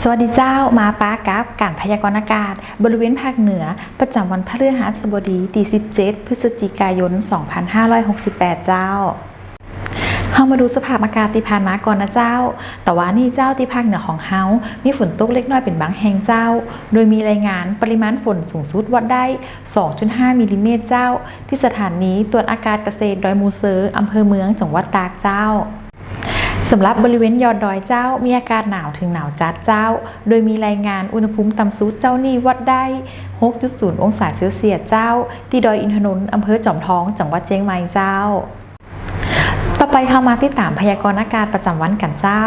สวัสดีเจ้ามาป้ากับการพยากรณ์อากาศ บริเวณภาคเหนือ ประจำวันพฤหัสบดีที่17 พฤศจิกายน 2568 เจ้าเฮามาดูสภาพอากาศที่ผ่านมาก่อนนะเจ้า แต่ว่านี่เจ้าที่ภาคเหนือของเฮา มีฝนตกเล็กน้อยเป็นบางแห่งเจ้า โดยมีรายงานปริมาณฝนสูงสุดวัดได้ 2.5 มิลลิเมตรเจ้า ที่สถานีตรวจอากาศเกษตรดอยมูเซอร์อำเภอเมืองจังหวัดตากเจ้า สำหรับบริเวณยอดดอยเจ้ามีอากาศหนาวถึงหนาวจัดเจ้า โดยมีรายงานอุณหภูมิต่ำสุดเจ้านี่วัดได้ 6.0 องศาเซลเซียสเจ้า ที่ดอยอินทนนท์อำเภอจอมทอง จังหวัดเชียงใหม่เจ้า ต่อไปเข้ามาที่ตามพยากรณ์อากาศประจำวันกันเจ้า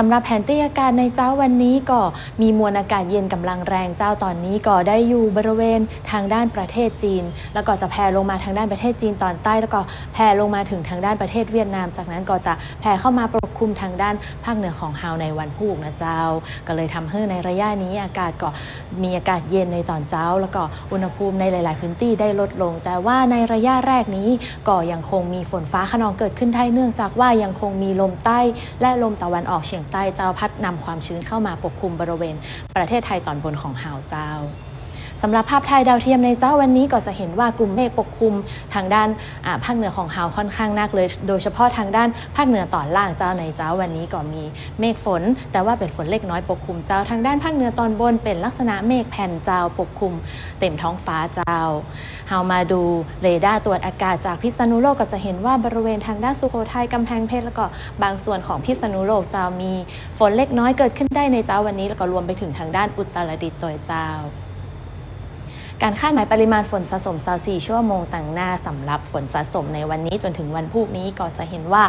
สำหรับแผนที่อากาศในเจ้าวันนี้ก็มีมวลอากาศเย็นกำลังแรงเจ้าตอนนี้ก็ได้อยู่บริเวณทางด้านประเทศจีน แล้วก็จะแผ่ลงมาทางด้านประเทศจีนตอนใต้ แล้วก็แผ่ลงมาถึงทางด้านประเทศเวียดนาม จากนั้นก็จะแผ่เข้ามาปกคลุมทางด้านภาคเหนือของฮาวในวันพุธนะเจ้า ก็เลยทำให้ในระยะนี้อากาศก็มีอากาศเย็นในตอนเช้า แล้วก็อุณหภูมิในหลาย ๆ พื้นที่ได้ลดลง แต่ว่าในระยะแรกนี้ก็ยังคงมีฝนฟ้าขนองเกิดขึ้นได้เนื่องจากว่ายังคงมีลมใต้และลมตะวันออกเฉียงใต้เจ้าพัดนำความชื้นเข้ามาปกคลุมบริเวณ ประเทศไทยตอนบนของหาวเจ้า สำหรับภาพถ่ายดาวเทียมในเจ้าวันนี้ก็จะเห็นว่ากลุ่มเมฆปกคลุมทางด้านภาคเหนือของเฮาค่อนข้างนักเลย โดยเฉพาะทางด้านภาคเหนือตอนล่างเจ้าในเจ้าวันนี้ก็มีเมฆฝน แต่ว่าเป็นฝนเล็กน้อยปกคลุมเจ้าทางด้านภาคเหนือตอนบนเป็นลักษณะเมฆแผ่นเจ้าปกคลุม เต็มท้องฟ้าเจ้าเฮามาดูเรดาร์ตรวจอากาศจากพิษณุโลกก็จะเห็นว่าบริเวณทางด้านสุโขทัยกำแพงเพชรแล้วก็บางส่วนของพิษณุโลกเจ้ามีฝนเล็กน้อยเกิดขึ้นได้ในเจ้าวันนี้แล้วก็รวมไปถึงทางด้านอุตรดิตถ์ตัวเจ้า การคาดหมายปริมาณฝนสะสม24ชั่วโมงต่างหน้าสำหรับฝนสะสมในวันนี้จนถึงวันพรุ่งนี้ก็จะเห็นว่า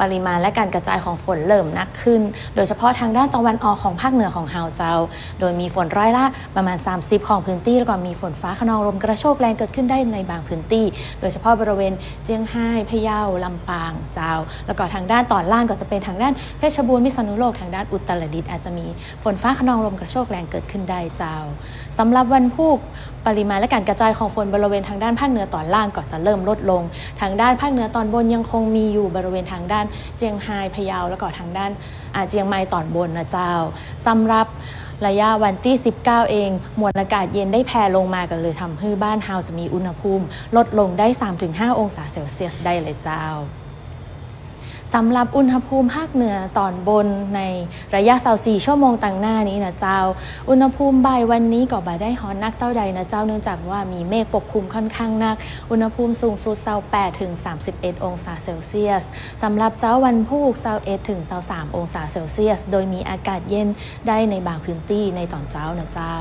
ปริมาณและการกระจายของฝนเริ่มหนักขึ้น โดยเฉพาะทางด้านตะวันออกของภาคเหนือของฮาวเจา โดยมีฝนร้อยละประมาณ 30 ของพื้นที่ แล้วก็มีฝนฟ้าขนองลมกระโชกแรงเกิดขึ้นได้ในบางพื้นที่ โดยเฉพาะบริเวณเจียงไฮ้พะเยาลำปางเจา แล้วก็ทางด้านตอนล่างก็จะเป็นทางด้านเพชรบูรณ์พิษณุโลกทางด้านอุตรดิตถ์อาจจะมีฝนฟ้าขนองลมกระโชกแรงเกิดขึ้นได้เจ้าสำหรับวันพุธปริมาณและการกระจายของฝนบริเวณทางด้านภาคเหนือตอนล่างก็จะเริ่มลดลง ทางด้านภาคเหนือตอนบนยังคงมีอยู่บริเวณทางด้านเจียงไฮ้พะเยาแล้วก็ทางด้านเจียงใหม่ตอนบนนะเจ้าสำหรับระยะวันที่ 19 เอง มวลอากาศเย็นได้แผ่ลงมากันเลยทำให้บ้านเฮาจะมีอุณหภูมิ ลดลงได้ 3-5 องศาเซลเซียสได้เลยเจ้า สำหรับอุณหภูมิภาคเหนือตอนบนในระยะ24ชั่วโมงต่างหน้านี้นะเจ้า อุณหภูมิบ่ายวันนี้ก็บ่ได้ฮ้อนนักเท่าใดนะเจ้าเนื่องจากว่ามีเมฆปกคลุมค่อนข้างนัก อุณหภูมิสูงสุด28ถึง31 องศาเซลเซียสสำหรับเจ้าวันพุธ21ถึง23 องศาเซลเซียส โดยมีอากาศเย็นได้ในบางพื้นที่ในตอนเช้านะเจ้า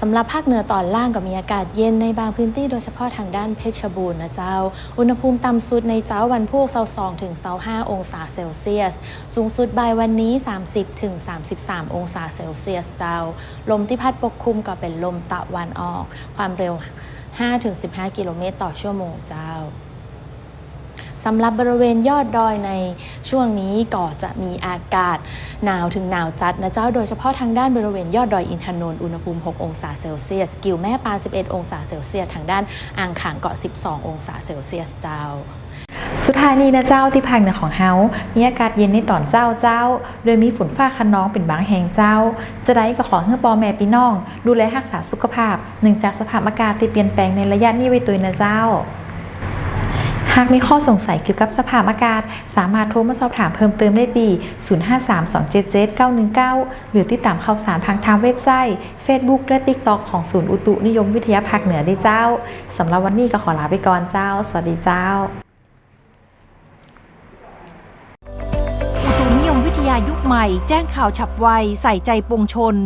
สำหรับภาคเหนือตอนล่างก็มีอากาศเย็นในบางพื้นที่โดยเฉพาะทางด้านเพชรบูรณ์นะเจ้า อุณหภูมิต่ำสุดในเจ้าวันพุธ22ถึง25องศาเซลเซียส สูงสุดบ่ายวันนี้ 30ถึง33 องศาเซลเซียสเจ้า ลมที่พัดปกคลุมก็เป็นลมตะวันออก ความเร็ว5ถึง15 กิโลเมตรต่อชั่วโมงเจ้า สำหรับบริเวณยอดดอยในช่วงนี้ก็จะมีอากาศหนาวถึงหนาวจัดนะเจ้าโดยเฉพาะทางด้านบริเวณยอดดอยอินทนนท์อุณหภูมิ 6 องศาเซลเซียส กิวแม่ปลา11 องศาเซลเซียสทางด้านอ่างขางเกาะ 12 องศาเซลเซียสเจ้าสุดท้ายนี้นะเจ้าที่ภาคเหนือของเฮา มีอากาศเย็นในตอนเจ้าเจ้า โดยมีฝนฟ้าคะนองเป็นบางแห่งเจ้า จะได้ก็ขอให้ปอแม่พี่น้อง ดูแลรักษาสุขภาพเนื่งจากสภาพอากาศที่เปลี่ยนแปลงในระยะนี้ไว้ตัวนะเจ้า หากมีข้อสงสัยเกี่ยวกับสภาพอากาศ สามารถโทรมาสอบถามเพิ่มเติมได้ที่ 053277919 หรือติดตามข่าวสารทางทางเว็บไซต์ Facebook และ TikTok ของศูนย์อุตุนิยมวิทยาภาคเหนือได้เจ้าสำหรับวันนี้ก็ขอลาไปก่อนเจ้า สวัสดีเจ้า อุตุนิยมวิทยายุคใหม่ แจ้งข่าวฉับไว ใส่ใจปวงชน